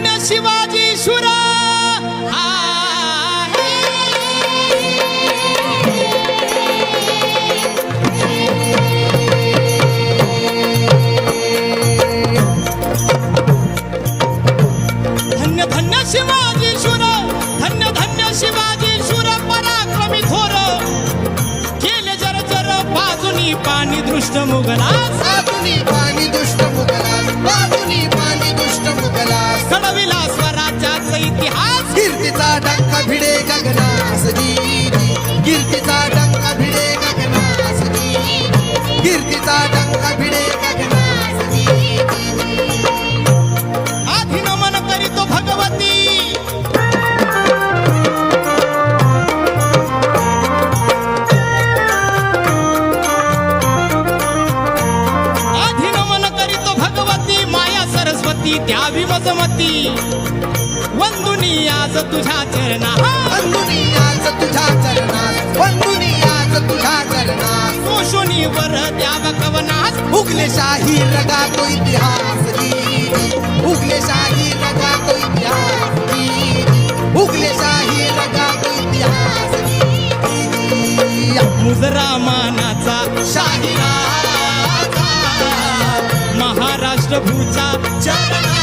धन्य शिवाजी शुरा. धन्य धन्य शिवाजी शुर. धन्य धन्य शिवाजी शुर पराक्रमी थोर. केले जर जर बाजूनी पाणी दृष्ट मुगला. बाजूनी पाणी दुष्ट मुगला. त्या विमजमती वंदुनी आज तुझ्या चरणा वंदुनी आज तुझ्या चरणास. वंदुनी आज तुझ्या चरणास. कोशोनी वर द्याव कवनास उगले शाही रगा तो इतिहास दीदी उगले शाही रगा तो इतिहास दीदी उगले शाही रगा तो इतिहास मुजरा मानाचा शाही राजा। महाराष्ट्र भूचा चरणा।